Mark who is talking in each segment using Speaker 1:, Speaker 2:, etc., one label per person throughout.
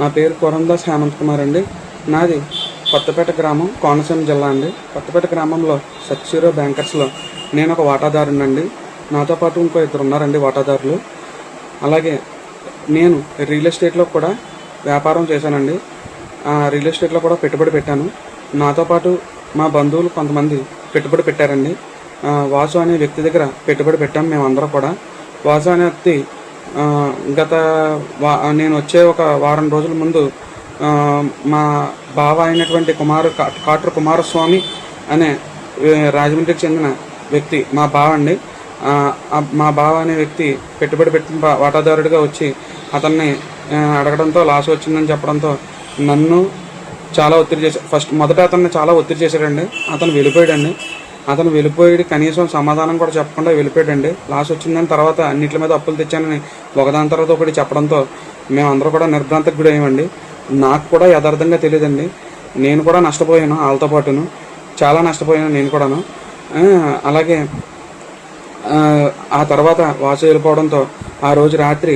Speaker 1: నా పేరు కొరందాస్ హేమంత్ కుమార్ అండి. నాది కొత్తపేట గ్రామం కోనసీమ జిల్లా అండి. కొత్తపేట గ్రామంలో సత్సీరో బ్యాంకర్స్లో నేను ఒక వాటాదారునండి. నాతో పాటు ఇంకో ఇద్దరు ఉన్నారండి వాటాదారులు. అలాగే నేను రియల్ ఎస్టేట్లో కూడా వ్యాపారం చేశానండి. ఆ రియల్ ఎస్టేట్లో కూడా పెట్టుబడి పెట్టాను. నాతో పాటు మా బంధువులు కొంతమంది పెట్టుబడి పెట్టారండి. వాసు అనే వ్యక్తి దగ్గర పెట్టుబడి పెట్టాం మేమందరం కూడా. వాసు అనే వ్యక్తి గత వా నేను వచ్చే ఒక వారం రోజుల ముందు మా బావ అయినటువంటి కుమారు కా- కాట్రు కుమారస్వామి అనే రాజమండ్రికి చెందిన వ్యక్తి మా బావ అండి. మా బావ అనే వ్యక్తి పెట్టుబడి పెట్టిన వాటాదారుడిగా వచ్చి అతన్ని అడగడంతో లాస్ వచ్చిందని చెప్పడంతో నన్ను చాలా ఒత్తిడి చేశాడు ఫస్ట్ మొదట అతన్ని చాలా ఒత్తిడి చేశాడండి. అతను వెళ్ళిపోయాడండి. అతను వెళ్ళిపోయాడు కనీసం సమాధానం కూడా చెప్పకుండా వెళ్ళిపోయాడండి. లాస్ వచ్చిందని తర్వాత అన్నింటి మీద అప్పులు తెచ్చానని ఒకదాని తర్వాత ఒకటి చెప్పడంతో మేమందరూ కూడా నిర్భ్రాంతకు గురి అయ్యామండి నాకు కూడా యథార్థంగా తెలియదండి. నేను కూడా నష్టపోయాను వాళ్ళతో పాటును. చాలా నష్టపోయాను నేను కూడాను. అలాగే ఆ, తర్వాత వాసు వెళ్ళిపోవడంతో ఆ రోజు రాత్రి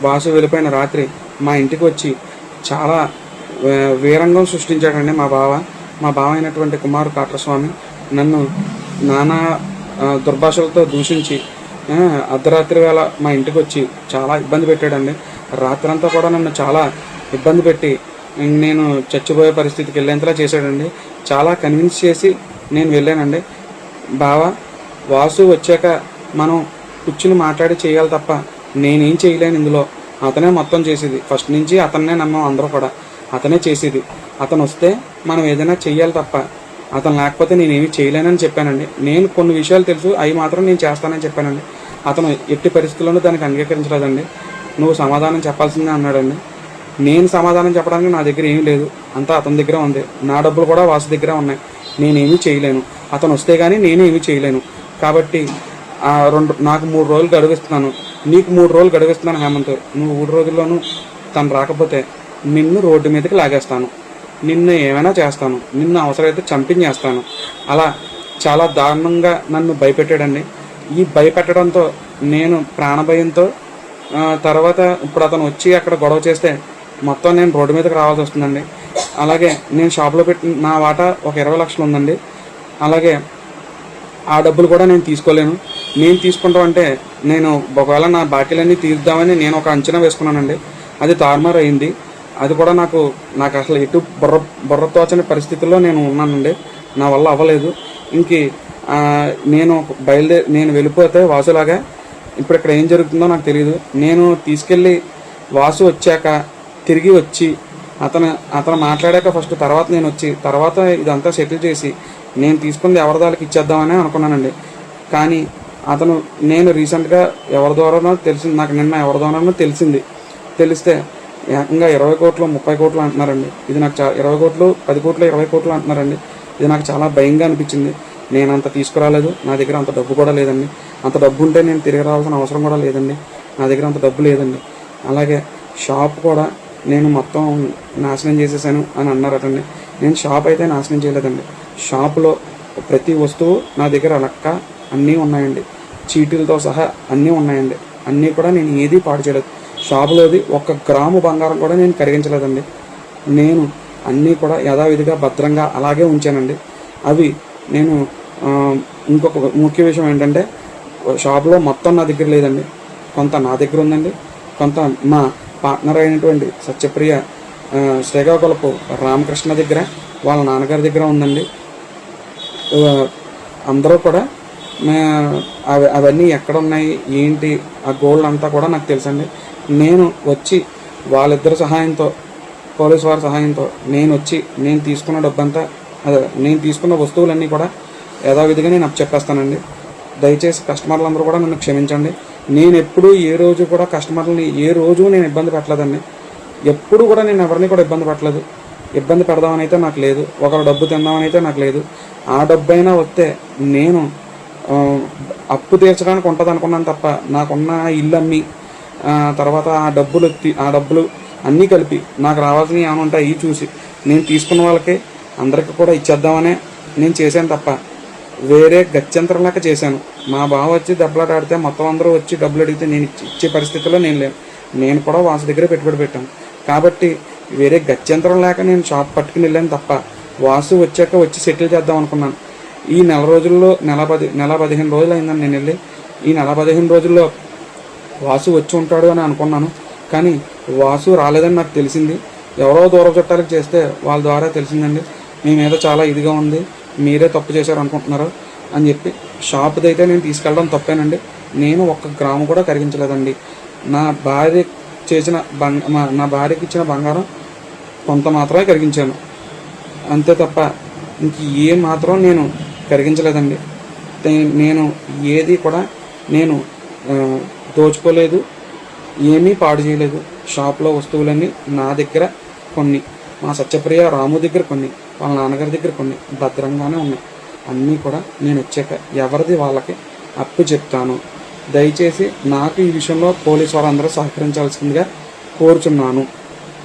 Speaker 1: వాసు వెళ్ళిపోయిన రాత్రి మా ఇంటికి వచ్చి చాలా వీరంగం సృష్టించాడండి మా బావ. మా బావ అయినటువంటి కుమారు కాట్రస్వామి. నన్ను నానా దుర్భాషలతో దూషించి అర్ధరాత్రి వేళ మా ఇంటికి వచ్చి చాలా ఇబ్బంది పెట్టాడండి. రాత్రంతా కూడా నన్ను చాలా ఇబ్బంది పెట్టి నేను చచ్చిపోయే పరిస్థితికి వెళ్ళేంతలా చేశాడండి. చాలా కన్విన్స్ చేసి నేను వెళ్ళానండి. బావా వాసు వచ్చాక మనం కూర్చుని మాట్లాడి చేయాలి తప్ప నేనేం చేయలేను ఇందులో. అతనే మొత్తం చేసేది. ఫస్ట్ నుంచి అతన్నే నమ్మం అందరూ కూడా. అతనే చేసేది. అతను వస్తే మనం ఏదైనా చెయ్యాలి తప్ప అతను లేకపోతే నేనేమి చేయలేనని చెప్పానండి. నేను కొన్ని విషయాలు తెలుసు అవి మాత్రం నేను చేస్తానని చెప్పానండి. అతను ఎట్టి పరిస్థితుల్లోనూ దానికి అంగీకరించలేదండి. నువ్వు సమాధానం చెప్పాల్సిందే అన్నాడండి. నేను సమాధానం చెప్పడానికి నా దగ్గర ఏమీ లేదు. అంతా అతని దగ్గర ఉంది. నా డబ్బులు కూడా వాసు దగ్గర ఉన్నాయి. నేనేమీ చేయలేను. అతను వస్తే కానీ నేనేమీ చేయలేను. కాబట్టి రెండు నాకు మూడు రోజులు గడువిస్తున్నాను. నీకు మూడు రోజులు గడువిస్తున్నాను హేమంత్. నువ్వు మూడు రోజుల్లోనూ తను రాకపోతే నిన్ను రోడ్డు మీదకి లాగేస్తాను. నిన్ను ఏమైనా చేస్తాను. నిన్ను అవసరమైతే చంపించేస్తాను అలా చాలా దారుణంగా నన్ను భయపెట్టాడండి. ఈ భయపెట్టడంతో నేను ప్రాణభయంతో తర్వాత ఇప్పుడు అతను వచ్చి అక్కడ గొడవ చేస్తే మొత్తం నేను రోడ్డు మీదకి రావాల్సి వస్తుందండి. అలాగే నేను షాప్లో పెట్టి నా వాటా ఒక ఇరవై లక్షలు ఉందండి. అలాగే ఆ డబ్బులు కూడా నేను తీసుకోలేను. నేను తీసుకుంటాం అంటే నేను ఒకవేళ నా బాకీలన్నీ తీర్దామని నేను ఒక అంచనా వేసుకున్నానండి. అది తారుమారు అయింది. అది కూడా నాకు నాకు అసలు ఎటు బుర్ర బుర్ర తోచని పరిస్థితుల్లో నేను ఉన్నానండి. నా వల్ల అవ్వలేదు. ఇంక నేను బయలుదేరి నేను వెళ్ళిపోతే వాసులాగా ఇప్పుడు ఇక్కడ ఏం జరుగుతుందో నాకు తెలియదు నేను తీసుకెళ్ళి వాసు వచ్చాక తిరిగి వచ్చి అతను అతను మాట్లాడాక ఫస్ట్ తర్వాత నేను వచ్చి తర్వాత ఇదంతా సెటిల్ చేసి నేను తీసుకుంది ఎవరి దానికి ఇచ్చేద్దామని అనుకున్నానండి. కానీ అతను నేను రీసెంట్గా ఎవరి ద్వారానో తెలిసింది నాకు నిన్న ఎవరి ద్వారానో తెలిసింది. తెలిస్తే ఏకంగా ఇరవై కోట్లు ముప్పై కోట్లు అంటున్నారండి. ఇది నాకు చా ఇరవై కోట్లు పది కోట్లు ఇరవై కోట్లు అంటున్నారండి. ఇది నాకు చాలా భయంగా అనిపించింది. నేను అంత తీసుకురాలేదు. నా దగ్గర అంత డబ్బు కూడా లేదండి. అంత డబ్బు ఉంటే నేను తిరిగి రావాల్సిన అవసరం కూడా లేదండి. నా దగ్గర అంత డబ్బు లేదండి. అలాగే షాప్ కూడా నేను మొత్తం నాశనం చేసేసాను అని అన్నారటండి. నేను షాప్ అయితే నాశనం చేయలేదండి. షాపులో ప్రతి వస్తువు నా దగ్గర లక్క అన్నీ ఉన్నాయండి. చీటీలతో సహా అన్నీ ఉన్నాయండి. అన్నీ కూడా నేను ఏది పాడు చేయలేదు. షాపులోది ఒక్క గ్రాము బంగారం కూడా నేను కరిగించలేదండి. నేను అన్నీ కూడా యథావిధిగా భద్రంగా అలాగే ఉంచానండి. అవి నేను ఇంకొక ముఖ్య విషయం ఏంటంటే షాప్లో మొత్తం నా దగ్గర లేదండి. కొంత నా దగ్గర ఉందండి. కొంత మా పార్ట్నర్ అయినటువంటి సత్యప్రియ శ్రీకాకుళపు రామకృష్ణ దగ్గర వాళ్ళ నాన్నగారి దగ్గర ఉందండి. అందరూ కూడా అవి అవన్నీ ఎక్కడ ఉన్నాయి ఏంటి ఆ గోల్డ్ అంతా కూడా నాకు తెలుసండి. నేను వచ్చి వాళ్ళిద్దరి సహాయంతో పోలీస్ వారి సహాయంతో నేను వచ్చి నేను తీసుకున్న డబ్బంతా అదే నేను తీసుకున్న వస్తువులన్నీ కూడా యథావిధిగా నేను చెప్పేస్తానండి దయచేసి కస్టమర్లందరూ కూడా నన్ను క్షమించండి. నేను ఎప్పుడూ ఏ రోజు కూడా కస్టమర్లని ఏ రోజు నేను ఇబ్బంది పెట్టలేదండి. ఎప్పుడు కూడా నేను ఎవరిని కూడా ఇబ్బంది పెట్టలేదు. ఇబ్బంది పెడదామని అయితే నాకు లేదు. ఒకరు డబ్బు తిందామని అయితే నాకు లేదు. ఆ డబ్బు అయినా వస్తే నేను అప్పు తీర్చడానికి ఉంటుంది అనుకున్నాను తప్ప నాకున్న ఇల్లు అమ్మి తర్వాత ఆ డబ్బులు ఆ డబ్బులు అన్నీ కలిపి నాకు రావాల్సినవి ఏమైనా ఉంటాయి అవి చూసి. నేను తీసుకున్న వాళ్ళకి అందరికీ కూడా ఇచ్చేద్దామనే నేను చేశాను తప్ప వేరే గత్యంతరంలాగా చేశాను. మా బావ వచ్చి దెబ్బలాటాడితే మొత్తం అందరూ వచ్చి డబ్బులు అడిగితే నేను ఇచ్చే పరిస్థితిలో నేను లేను. నేను కూడా వాసు దగ్గర పెట్టుబడి పెట్టాను. కాబట్టి వేరే గత్యంతరం లేక నేను షాప్ పట్టుకుని వెళ్ళాను తప్ప వాసు వచ్చాక వచ్చి సెటిల్ చేద్దాం అనుకున్నాను. ఈ నెల రోజుల్లో నెల పది నెల పదిహేను రోజులు అయిందని నేను వెళ్ళి ఈ నెల పదిహేను రోజుల్లో వాసు వచ్చి ఉంటాడు అని అనుకున్నాను. కానీ వాసు రాలేదని నాకు తెలిసింది. ఎవరో దూర చుట్టాలకు చేస్తే వాళ్ళ ద్వారా తెలిసిందండి. మీ మీద చాలా ఇదిగా ఉంది. మీరే తప్పు చేశారు అనుకుంటున్నారు అని చెప్పి షాప్ది అయితే నేను తీసుకెళ్ళడం తప్పేనండి. నేను ఒక్క గ్రాము కూడా కరిగించలేదండి. నా భార్య చేసిన బంగ మా- నా భార్యకి ఇచ్చిన బంగారం కొంత మాత్రమే కరిగించాను. అంతే తప్ప ఇంక ఏ మాత్రం నేను కరిగించలేదండి. నేను ఏది కూడా నేను దోచుకోలేదు ఏమీ పాడు చేయలేదు. షాప్లో వస్తువులన్నీ నా దగ్గర కొన్ని మా సత్యప్రియ రాము దగ్గర కొన్ని వాళ్ళ నాన్నగారి దగ్గర కొన్ని భద్రంగానే ఉన్నాయి. అన్నీ కూడా నేను వచ్చాక ఎవరిది వాళ్ళకి అప్పు చెప్తాను. దయచేసి నాకు ఈ విషయంలో పోలీసు వారందరూ సహకరించాల్సిందిగా కోరుచున్నాను.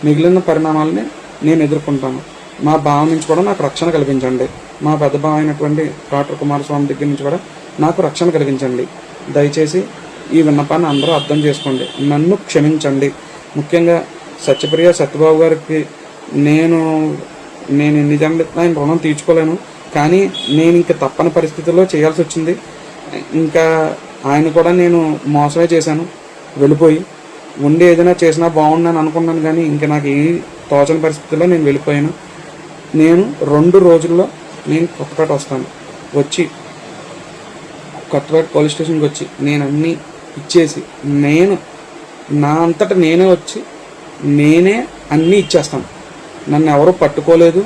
Speaker 1: మిగిలిన పరిణామాలని నేను ఎదుర్కొంటాను. మా బావ నుంచి కూడా నాకు రక్షణ కల్పించండి మా పెద్ద బావ అయినటువంటి డాక్టర్ కుమారస్వామి దగ్గర నుంచి కూడా నాకు రక్షణ కలిగించండి. దయచేసి ఈ విన్నపాన్ని అందరూ అర్థం చేసుకోండి. నన్ను క్షమించండి. ముఖ్యంగా సత్యప్రియ సత్యబాబు గారికి నేను నేను నిజంగా ఆయన రుణం తీర్చుకోలేను. కానీ నేను ఇంకా తప్పని పరిస్థితుల్లో చేయాల్సి వచ్చింది. ఇంకా ఆయన కూడా నేను మోసమే చేశాను. వెళ్ళిపోయి. ఉండి ఏదైనా చేసినా బాగుండని అనుకున్నాను కానీ ఇంకా నాకు ఏ తోచని పరిస్థితుల్లో నేను వెళ్ళిపోయాను. నేను రెండు రోజుల్లో నేను కొత్తపేట వస్తాను. వచ్చి కొత్తపేట పోలీస్ స్టేషన్కి వచ్చి నేను అన్నీ ఇచ్చేసి నేను నా అంతట నేనే వచ్చి నేనే అన్నీ ఇచ్చేస్తాను. నన్ను ఎవరు పట్టుకోలేదు.